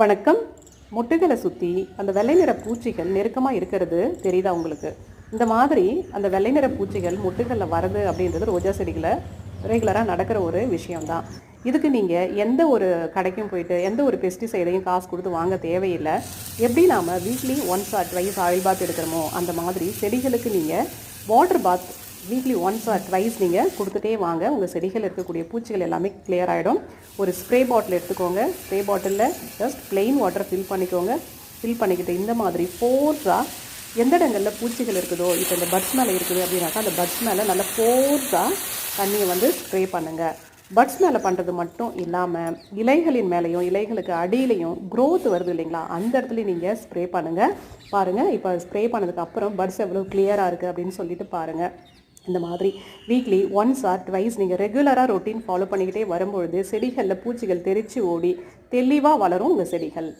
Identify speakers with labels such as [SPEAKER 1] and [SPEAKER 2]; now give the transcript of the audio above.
[SPEAKER 1] வணக்கம். முட்டுகளை சுற்றி அந்த வெள்ளை நிற பூச்சிகள் நெருக்கமாக இருக்கிறது தெரியுதா உங்களுக்கு? இந்த மாதிரி அந்த வெள்ளை நிற பூச்சிகள் முட்டுகளில் வரது அப்படின்றது ரோஜா செடிகளை ரெகுலராக நடக்கிற ஒரு விஷயம்தான். இதுக்கு நீங்கள் எந்த ஒரு கடைக்கும் போயிட்டு எந்த ஒரு பெஸ்டிசைடையும் காசு கொடுத்து வாங்க தேவையில்லை. எப்படி நாம் weekly once or twice oil bath எடுக்கிறோமோ அந்த மாதிரி செடிகளுக்கு நீங்கள் water bath weekly once or twice நீங்கள் கொடுத்துட்டே வாங்க. உங்கள் செடிகள் இருக்கக்கூடிய பூச்சிகள் எல்லாமே கிளியர் ஆகிடும் ஒரு ஸ்ப்ரே பாட்டில் எடுத்துக்கோங்க. ஸ்ப்ரே பாட்டிலில் ஜஸ்ட் பிளெயின் வாட்டர் ஃபில் பண்ணிக்கோங்க. ஃபில் பண்ணிக்கிட்டு இந்த மாதிரி ஃபோர்ஸாக எந்த இடங்களில் பூச்சிகள் இருக்குதோ இப்போ இந்த பட்ஸ் மேலே இருக்குது அப்படின்னாக்கா அந்த பட்ஸ் மேலே நல்லா ஃபோர்ஸாக தண்ணியை வந்து ஸ்ப்ரே பண்ணுங்கள் பட்ஸ் மேலே பண்ணுறது மட்டும் இல்லாமல் இலைகளின் மேலேயும் இலைகளுக்கு அடியிலையும் க்ரோத் வருது இல்லைங்களா? அந்த இடத்துல நீங்கள் ஸ்ப்ரே பண்ணுங்கள் பாருங்கள் இப்போ ஸ்ப்ரே பண்ணதுக்கப்புறம் பட்ஸ் எவ்வளோ கிளியராக இருக்குது அப்படின்னு சொல்லிட்டு பாருங்கள் இந்த மாதிரி. வீக்லி ஒன்ஸ் ஆர் ட்வைஸ் நீங்கள் ரெகுலராக ரொட்டீன் ஃபாலோ பண்ணிக்கிட்டே வரும்பொழுது செடிகளில் பூச்சிகள் தெரித்து ஓடி தெளிவாக வளரும் உங்கள் செடிகள்.